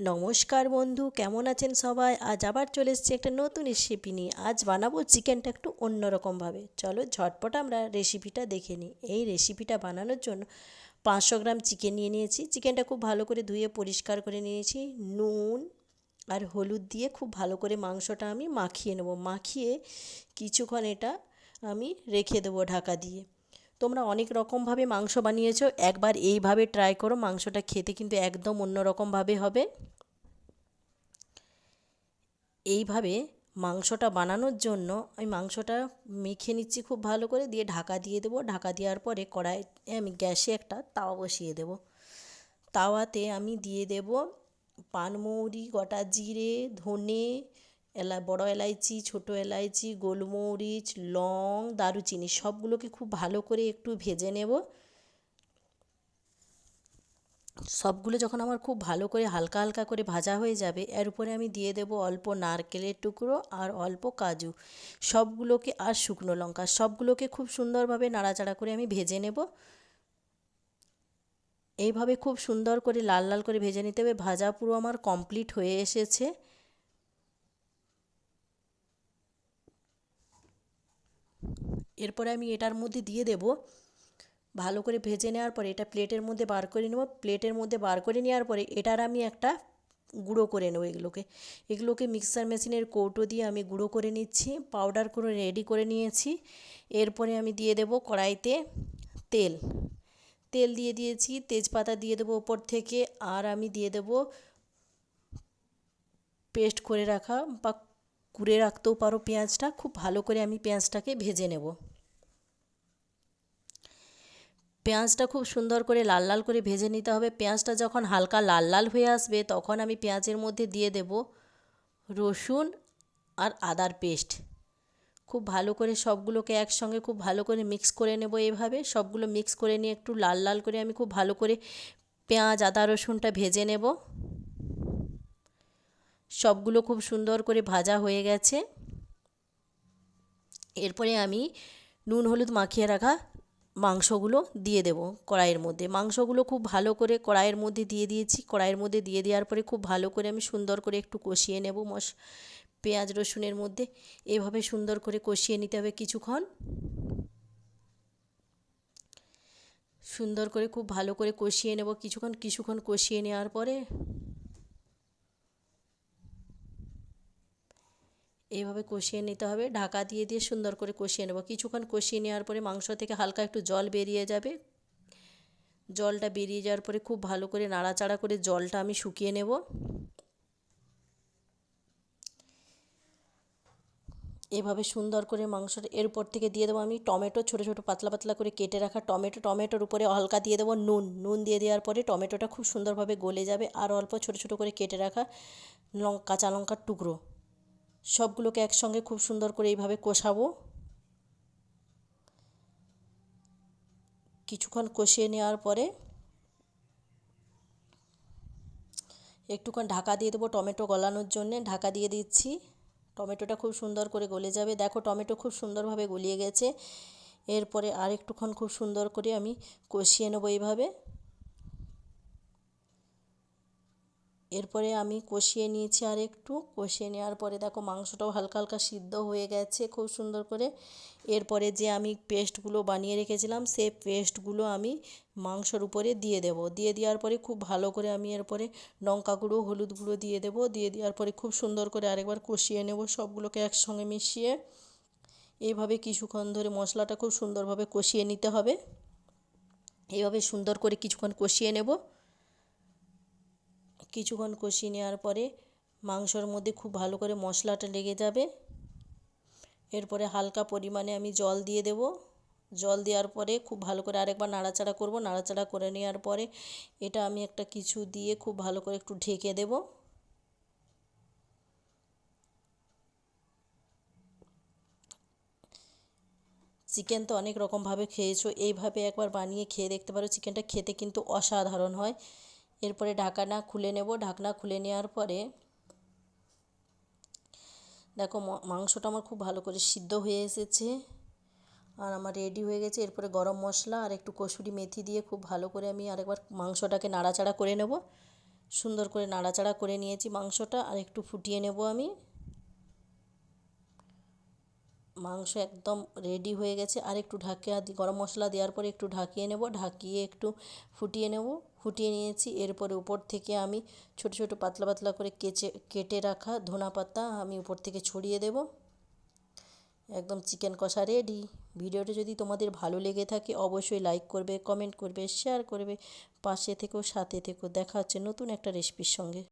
নমস্কার বন্ধু, কেমন আছেন সবাই? আজ আবার চলে এসেছি একটা নতুন রেসিপি নিয়ে। আজ বানাবো চিকেনটা একটু অন্যরকমভাবে চলো ঝটপট আমরা রেসিপিটা দেখে নিই। এই রেসিপিটা বানানোর জন্য পাঁচশো গ্রাম চিকেন নিয়ে নিয়েছি। চিকেনটা খুব ভালো করে ধুয়ে পরিষ্কার করে নিয়েছি। নুন আর হলুদ দিয়ে খুব ভালো করে মাংসটা আমি মাখিয়ে নেব। মাখিয়ে কিছুক্ষণ এটা আমি রেখে দেবো ঢাকা দিয়ে। তোমরা অনেক রকমভাবে মাংস বানিয়েছো, একবার এইভাবে ট্রাই করো, মাংসটা খেতে কিন্তু একদম অন্য রকমভাবে হবে। এইভাবে মাংসটা বানানোর জন্য আমি মাংসটা মেখে নিচ্ছি খুব ভালো করে, দিয়ে ঢাকা দিয়ে দেবো। ঢাকা দেওয়ার পরে কড়াইয়ে আমি গ্যাসে একটা তাওয়া বসিয়ে দেবো। তাওয়াতে আমি দিয়ে দেব পানমৌরি, গোটা জিরে, ধনে এলা, বড় এলাইচি, ছোটো এলাইচি, গোলমরিচ, লং, দারুচিনি সবগুলোকে খুব ভালো করে একটু ভেজে নেব। সবগুলো যখন আমার খুব ভালো করে হালকা হালকা করে ভাজা হয়ে যাবে, এর উপরে আমি দিয়ে দেব অল্প নারকেলের টুকরো আর অল্প কাজু। সবগুলোকে আর শুকনো লঙ্কা, সবগুলোকে খুব সুন্দরভাবে নাড়াচাড়া করে আমি ভেজে নেব। এইভাবে খুব সুন্দর করে লাল লাল করে ভেজে নিতে হবে, ভাজা পুরো আমার কমপ্লিট হয়ে এসেছে। এরপরে আমি এটার মধ্যে দিয়ে দেব। ভালো করে ভেজে নেওয়ার পরে এটা প্লেটের মধ্যে বার করে নেব। প্লেটের মধ্যে বার করে নেওয়ার পরে এটার আমি একটা গুঁড়ো করে নেব এগুলোকে। এগুলোকে মিক্সার মেশিনের কৌটো দিয়ে আমি গুঁড়ো করে নিচ্ছি, পাউডার করে রেডি করে নিয়েছি। এরপরে আমি দিয়ে দেব কড়াইতে তেল। তেল দিয়ে দিয়েছি, তেজপাতা দিয়ে দেবো ওপর থেকে, আর আমি দিয়ে দেব পেস্ট করে রাখা বা কুড়ে রাখতেও পারো পেঁয়াজটা। খুব ভালো করে আমি পেঁয়াজটাকে ভেজে নেব। পেঁয়াজটা খুব সুন্দর করে লাল লাল করে ভেজে নিতে হবে। পেঁয়াজটা যখন হালকা লাল লাল হয়ে আসবে, তখন আমি পেঁয়াজের মধ্যে দিয়ে দেব রসুন আর আদার পেস্ট। খুব ভালো করে সবগুলোকে একসঙ্গে খুব ভালো করে মিক্স করে নেব এভাবে। সবগুলো মিক্স করে নিয়ে একটু লাল লাল করে আমি খুব ভালো করে পেঁয়াজ, আদা, রসুনটা ভেজে নেব। সবগুলো খুব সুন্দর করে ভাজা হয়ে গেছে। এরপরে আমি নুন, হলুদ মাখিয়ে রাখা মাংসগুলো দিয়ে দেব কড়াইয়ের মধ্যে। মাংসগুলো খুব ভালো করে কড়াইয়ের মধ্যে দিয়ে দিয়েছি। কড়াইয়ের মধ্যে দিয়ে দেওয়ার পরে খুব ভালো করে আমি সুন্দর করে একটু কষিয়ে নেব মশ, পেঁয়াজ, রসুনের মধ্যে। এভাবে সুন্দর করে কষিয়ে নিতে হবে কিছুক্ষণ। সুন্দর করে খুব ভালো করে কষিয়ে নেব কিছুক্ষণ। কিছুক্ষণ কষিয়ে নেওয়ার পরে এইভাবে কষিয়ে নিতে হবে। ঢাকা দিয়ে দিয়ে সুন্দর করে কষিয়ে নেব। কিছুক্ষণ কষিয়ে নেওয়ার পরে মাংস থেকে হালকা একটু জল বেরিয়ে যাবে। জলটা বেরিয়ে যাওয়ার পরে খুব ভালো করে নাড়াচাড়া করে জলটা আমি শুকিয়ে নেব। এভাবে সুন্দর করে মাংসটা এর উপর থেকে দিয়ে দেবো আমি টমেটো, ছোটো ছোটো, পাতলা পাতলা করে কেটে রাখা টমেটো। টমেটোর উপরে হালকা দিয়ে দেবো নুন। নুন দিয়ে দেওয়ার পরে টমেটোটা খুব সুন্দরভাবে গলে যাবে। আর অল্প ছোটো ছোটো করে কেটে রাখা লঙ্কা কাঁচা লঙ্কার টুকরো। সবগুলোকে একসঙ্গে খুব সুন্দর করে এইভাবে কষাবো। কিছুক্ষণ কষিয়ে নেওয়ার পরে একটুক্ষণ ঢাকা দিয়ে দেবো টমেটো গলানোর জন্যে। ঢাকা দিয়ে দিচ্ছি। টমেটোটা খুব সুন্দর করে গলে যাবে। দেখো টমেটো খুব সুন্দরভাবে গলিয়ে গেছে। এরপরে আর একটুক্ষণ খুব সুন্দর করে আমি কষিয়ে নেব এইভাবে। এরপরে আমি কষিয়ে নিয়েছি আর একটু। কষিয়ে নেওয়ার পরে দেখো মাংসটাও হালকা হালকা সিদ্ধ হয়ে গেছে খুব সুন্দর করে। এরপরে যে আমি পেস্টগুলো বানিয়ে রেখেছিলাম, সে পেস্টগুলো আমি মাংসর উপরে দিয়ে দেব। দিয়ে দেওয়ার পরে খুব ভালো করে আমি এরপরে লঙ্কা গুঁড়ো, হলুদ গুঁড়ো দিয়ে দেব। দিয়ে দেওয়ার পরে খুব সুন্দর করে আরেকবার কষিয়ে নেব সবগুলোকে একসঙ্গে মিশিয়ে। এইভাবে কিছুক্ষণ ধরে মশলাটা খুব সুন্দরভাবে কষিয়ে নিতে হবে। এইভাবে সুন্দর করে কিছুক্ষণ কষিয়ে নেব। কিছুক্ষণ কষিয়ে নেওয়ার পরে মাংসর মধ্যে খুব ভালো করে মশলাটা লেগে যাবে। এরপরে হালকা পরিমাণে আমি জল দিয়ে দেব। জল দেওয়ার পরে খুব ভালো করে আরেকবার নাড়াচাড়া করব। নাড়াচাড়া করে নেওয়ার পরে এটা আমি একটা কিছু দিয়ে খুব ভালো করে একটু ঢেকে দেব। চিকেন তো অনেক রকমভাবে খেয়েছো। এইভাবে একবার বানিয়ে খেয়ে দেখতে পারো, চিকেনটা খেতে কিন্তু অসাধারণ হয়। এরপরে ঢাকনা খুলে নেব। ঢাকনা খুলে নেওয়ার পরে দেখো মাংসটা আমার খুব ভালো করে সিদ্ধ হয়ে এসেছে। আর আমার রেডি হয়ে গেছে। এরপরে গরম মশলা আর একটু কসুরি মেথি দিয়ে খুব ভালো করে আমি আরেকবার মাংসটাকে নাড়াচাড়া করে নেব। সুন্দর করে নাড়াচাড়া করে নিয়েছি মাংসটা। আর একটু ফুটিয়ে নেব আমি। মাংস একদম রেডি হয়ে গেছে। আর একটু ঢাকিয়ে গরম মশলা দেওয়ার পরে একটু ঢাকিয়ে নেব। ঢাকিয়ে একটু ফুটিয়ে নেব। ফুটিয়ে নিয়েছি। এরপরে উপর থেকে আমি ছোট ছোট পাতলা পাতলা করে কেচে, কেটে রাখা ধনা পাতা আমি উপর থেকে ছড়িয়ে দেব। একদম চিকেন কষা রেডি ভিডিওটা যদি তোমাদের ভালো লেগে থাকে, অবশ্যই লাইক করবে কমেন্ট করবে শেয়ার করবে। পাশে থেকেও সাথে থেকেও দেখা হচ্ছে নতুন একটা রেসিপির সঙ্গে।